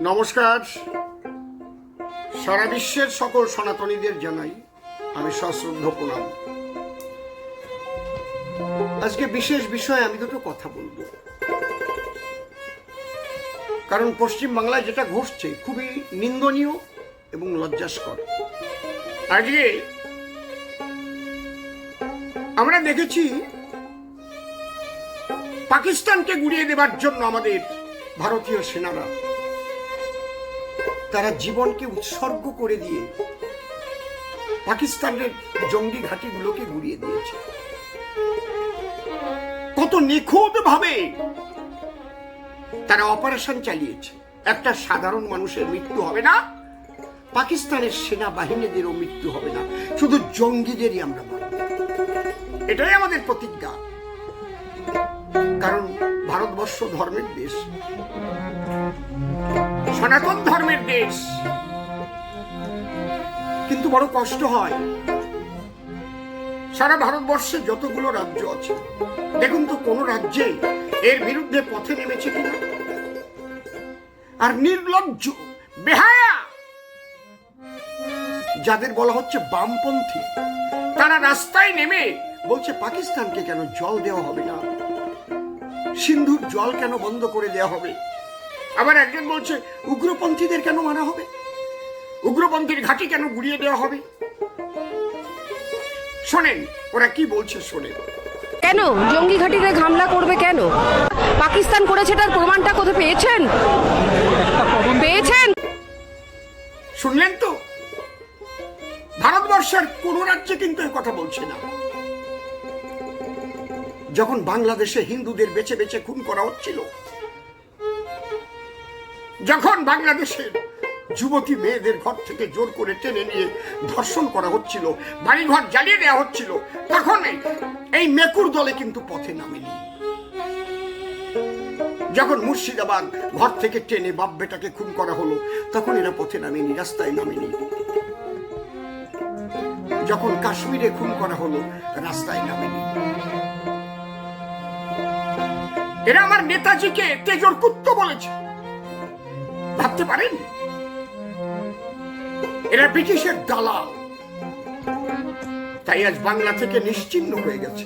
নমস্কার। সারা বিশ্বের সকল সনাতনীদের জানাই আমি সশ্রদ্ধ প্রণাম। আজকে বিশেষ বিষয়ে আমি দুটো কথা বলব। কারণ পশ্চিম বাংলায় যেটা ঘটছে খুবই নিন্দনীয় এবং লজ্জাস্কর। আজকে আমরা দেখেছি পাকিস্তানকে গুড়িয়ে দেবার জন্য আমাদের ভারতীয় সেনারা। তারা জীবনকে উৎসর্গ করে দিয়ে পাকিস্তানের জঙ্গি ঘাঁটিগুলোকে গুড়িয়ে দিয়েছে। কত নিখুঁত ভাবে তারা অপারেশন চালিয়েছে। একটা সাধারণ মানুষের মৃত্যু হবে না, পাকিস্তানের সেনাবাহিনীদেরও মৃত্যু হবে না। শুধু জঙ্গিদেরই আমরা মারব এটাই আমাদের প্রতিজ্ঞা। ভারতবর্ষ ধর্মের দেশ। সনাতন ধর্মের দেশ। কিন্তু বড় কষ্ট হয়। সারা ভারতবর্ষে যতগুলো রাজ্য আছে, দেখুন তো কোন রাজ্যে এর বিরুদ্ধে পথে নেমেছে কিনা। আর নির্লজ্জ, বেহায়া, যাদের বলা হচ্ছে বামপন্থী, তারা রাস্তায় নেমে বলছে পাকিস্তানকে কেন জল দেওয়া হবে না? সিন্ধুর জল কেন বন্ধ করে দেওয়া হবে? আবার একজন বলছে উগ্রপন্থীদের কেন মারা হবে? উগ্রপন্থীর ঘাঁটি কেন গুড়িয়ে দেওয়া হবে? শোনেন ওরা কি বলছে শোনেন। কেন? জঙ্গি ঘাটিতে হামলা করবে কেন? পাকিস্তান করেছে তার প্রমাণটা কোথায় পেয়েছেন? পেয়েছেন? শুনলেন তো? ভারতবর্ষের কোন রাজ্যে কিন্তু এই কথা বলছে না। যখন বাংলাদেশে হিন্দুদের বেছে বেছে খুন করা হচ্ছিল, যখন বাংলাদেশের যুবতী মেয়েদের ঘর থেকে জোর করে টেনে নিয়ে ধর্ষণ করা হচ্ছিল, বাড়িঘর জ্বালিয়ে দেওয়া হচ্ছিল, তখন এই- মেকুর দলে কিন্তু পথে নামেনি। যখন মুর্শিদাবাদ ঘর থেকে টেনে বাপ বেটাকে খুন করা হলো, তখন এরা পথে নামেনি, রাস্তায় নামেনি। যখন কাশ্মীরে খুন করা হলো, রাস্তায় নামেনি। এরা আমার নেতাজিকে তেজর কুত্ত বলেছে। ভাবতে পারেন? এরা ব্রিটিশের দালাল। তাই আজ বাংলা থেকে নিশ্চিন্ন হয়ে গেছে।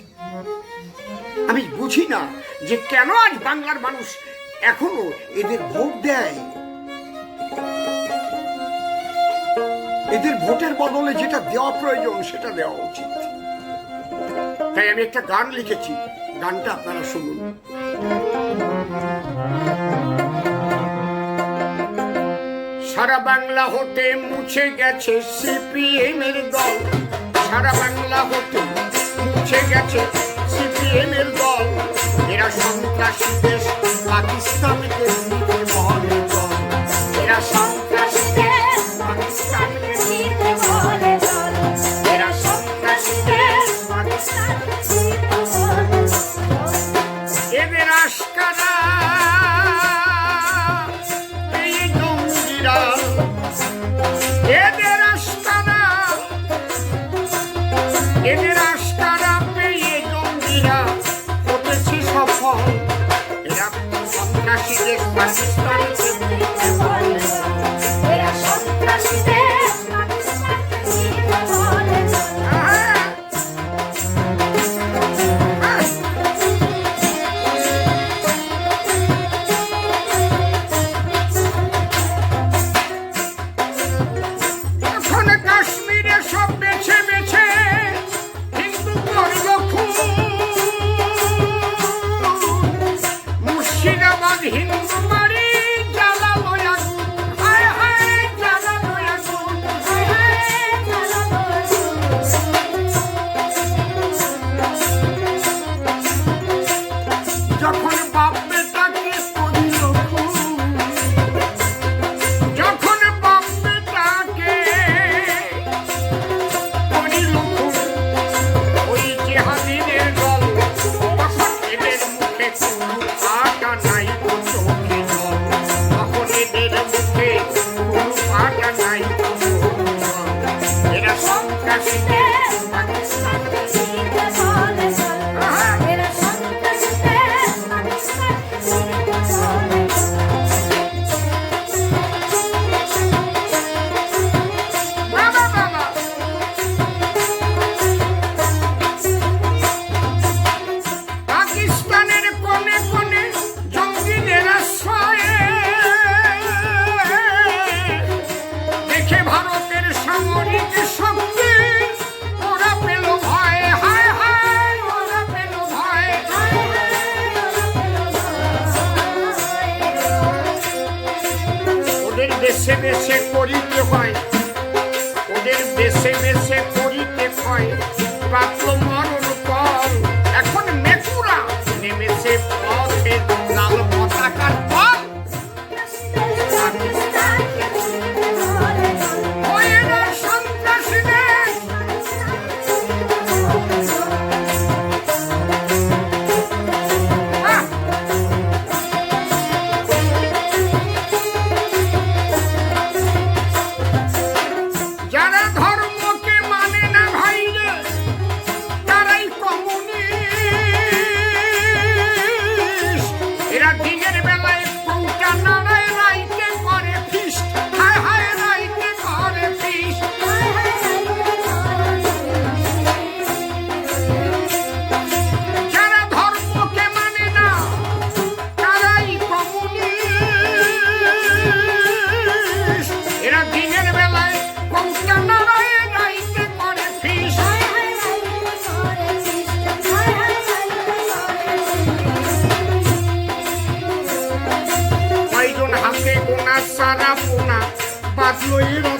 আমি বুঝি না যে কেন আজ বাংলার মানুষ এখনও এদের ভোট দেয়। এদের ভোটের বদলে যেটা দেওয়া প্রয়োজন, সেটা দেওয়া উচিত। তাই আমি একটা গান লিখেছি। গানটা আপনারা শুনুন। সারা বাংলা হতে মুছে গেছে সিপিএম এর দল। সারা বাংলা হতে মুছে গেছে সিপিএম এর দল। এরা সন্ত্রাসী দেশ পাকিস্তানকে বলে দল। এরা সন্ত্রাসী Yes. বেছে বেছে করিতে হয়। ওদের বেছে বেছে করিতে হয়। প্রাপ্ত oídos.